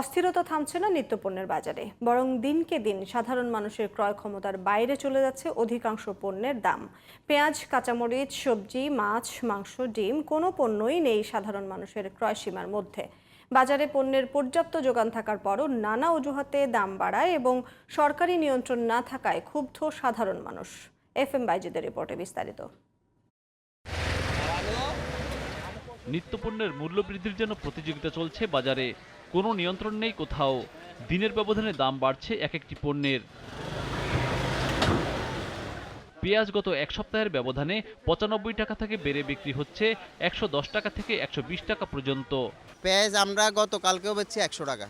অস্থিরতা থামছে না নিত্যপণ্যের বাজারে, বরং দিনকে দিন সাধারণ মানুষের ক্রয় ক্ষমতার বাইরে চলে যাচ্ছে অধিকাংশ পণ্যের দাম। পেঁয়াজ, কাঁচামরিচ, সবজি, মাছ, মাংস, ডিম কোনো পণ্যই নেই সাধারণ মানুষের ক্রয় সীমার মধ্যে। বাজারে পণ্যের পর্যাপ্ত যোগান থাকার পরও নানা অজুহাতে দাম বাড়ায় এবং সরকারি নিয়ন্ত্রণ না থাকায় ক্ষুব্ধ সাধারণ মানুষ। এফ এম বাইজিদের রিপোর্টে বিস্তারিত। নিত্যপণ্যের মূল্যবৃদ্ধির জন্য প্রতিযোগিতা চলছে বাজারে। কোনো নিয়ন্ত্রণ নেই কোথাও। দিনের ব্যবধানে দাম বাড়ছে এক একটি পণ্যের। পেঁয়াজ গত এক সপ্তাহের ব্যবধানে পঁচানব্বই টাকা থেকে বেড়ে বিক্রি হচ্ছে একশো দশ টাকা থেকে একশো বিশ টাকা পর্যন্ত। পেঁয়াজ আমরা গতকালকেও বেচছি একশো টাকা।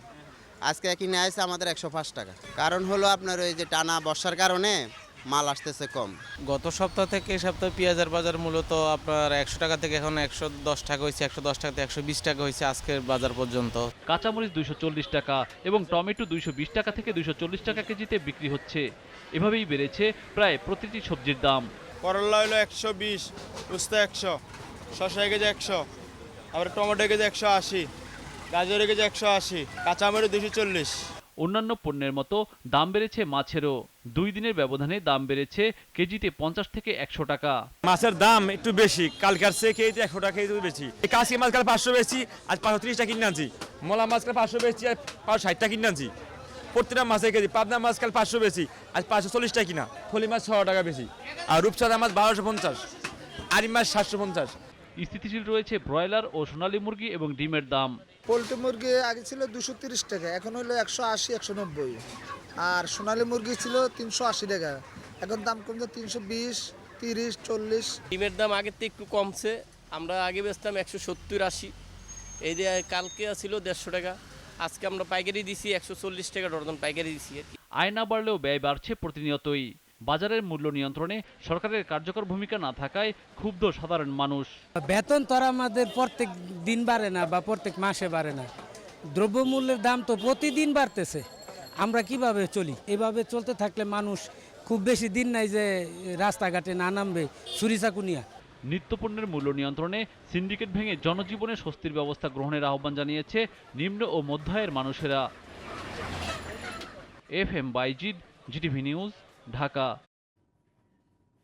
আজকে কিনে আসছে আমাদের একশো পাঁচ টাকা। কারণ হলো আপনার ওই যে টানা বর্ষার কারণে মাল আসতেছে কম। গত সপ্তাহ থেকে এই সপ্তাহে পেঁয়াজের বাজার মূলত আপনার একশো টাকা থেকে এখন একশো দশ টাকা হয়েছে একশো দশ টাকা থেকে একশো বিশ টাকা হয়েছে আজকের বাজার পর্যন্ত। কাঁচামরিচ দুইশো চল্লিশ টাকা এবং টমেটো দুইশো বিশ টাকা থেকে দুইশো চল্লিশ টাকা কেজিতে বিক্রি হচ্ছে। এভাবেই বেড়েছে প্রায় প্রতিটি সবজির দাম। করলা হলো একশো বিশ উস্তা একশো শসা কেজি একশো আবার টমেটো কেজি একশো আশি গাজর কেজি একশো আশি কাঁচামরিচ দুশো চল্লিশ। অন্যান্য পণ্যের মতো দাম বেড়েছে মাছেরও। দুই দিনের ব্যবধানে দাম বেড়েছে কেজিতে পঞ্চাশ থেকে একশো টাকা। মাছের দাম একটু বেশি, কালকার চেয়ে কেজিতে একশো টাকা কেজি বেশি। কাশি মাছ কাল পাঁচশো বেশি, আজ পাঁচশো ত্রিশ টাকা কিনে আনছি। মোলা মাছ কাল পাঁচশো বেশি আর পাঁচশো ষাট টাকা কিনে আনছি। প্রত্যেকটা মাছের কেজি, পাবনা মাছ কাল পাঁচশো বেশি, আজ পাঁচশো চল্লিশ টাকা কিনা। ফলি মাছ ছশো টাকা বেশি। আর রূপচাঁদা মাছ বারোশো পঞ্চাশ। আরি মাছ সাতশো পঞ্চাশ। স্থিতিশীল রয়েছে ব্রয়লার ও সোনালী মুরগি এবং ডিমের দাম। পোলট্রি মুরগি আগে ছিল দুশো তিরিশ টাকা এখন হলো একশো আশি একশো নব্বই। আর সোনালী মুরগি ছিল তিনশো আশি টাকা এখন দাম কমছে তিনশো বিশ তিরিশ চল্লিশ। ডিমের দাম আগের থেকে একটু কমছে আমরা আগে বেচতাম একশো সত্তর আশি এই যে কালকে ছিল দেড়শো টাকা আজকে আমরা পাইকারি দিছি একশো চল্লিশ টাকা ডর্জন পাইকারি দিছি আর কি। আয় না বাড়লেও ব্যয় বাড়ছে প্রতিনিয়তই। বাজারের মূল্য নিয়ন্ত্রণে সরকারের কার্যকর ভূমিকা না থাকায় ক্ষুব্ধ সাধারণ মানুষ। বেতন তো আমাদের প্রত্যেক দিন বাড়ে না বা প্রত্যেক মাসে বাড়ে না। দ্রব্যমূল্যের দাম তো প্রতিদিন বাড়তেছে। আমরা কীভাবে চলি? এভাবে চলতে থাকলে মানুষ খুব বেশি দিন নাই যে রাস্তাঘাটে না নামবে ছুরি চাকুনিয়া। নিত্যপণ্যের মূল্য নিয়ন্ত্রণে সিন্ডিকেট ভেঙে জনজীবনে স্বস্তির ব্যবস্থা গ্রহণের আহ্বান জানিয়েছে নিম্ন ও মধ্যায়ের মানুষেরা। F M Bayezid GTV news Dhaka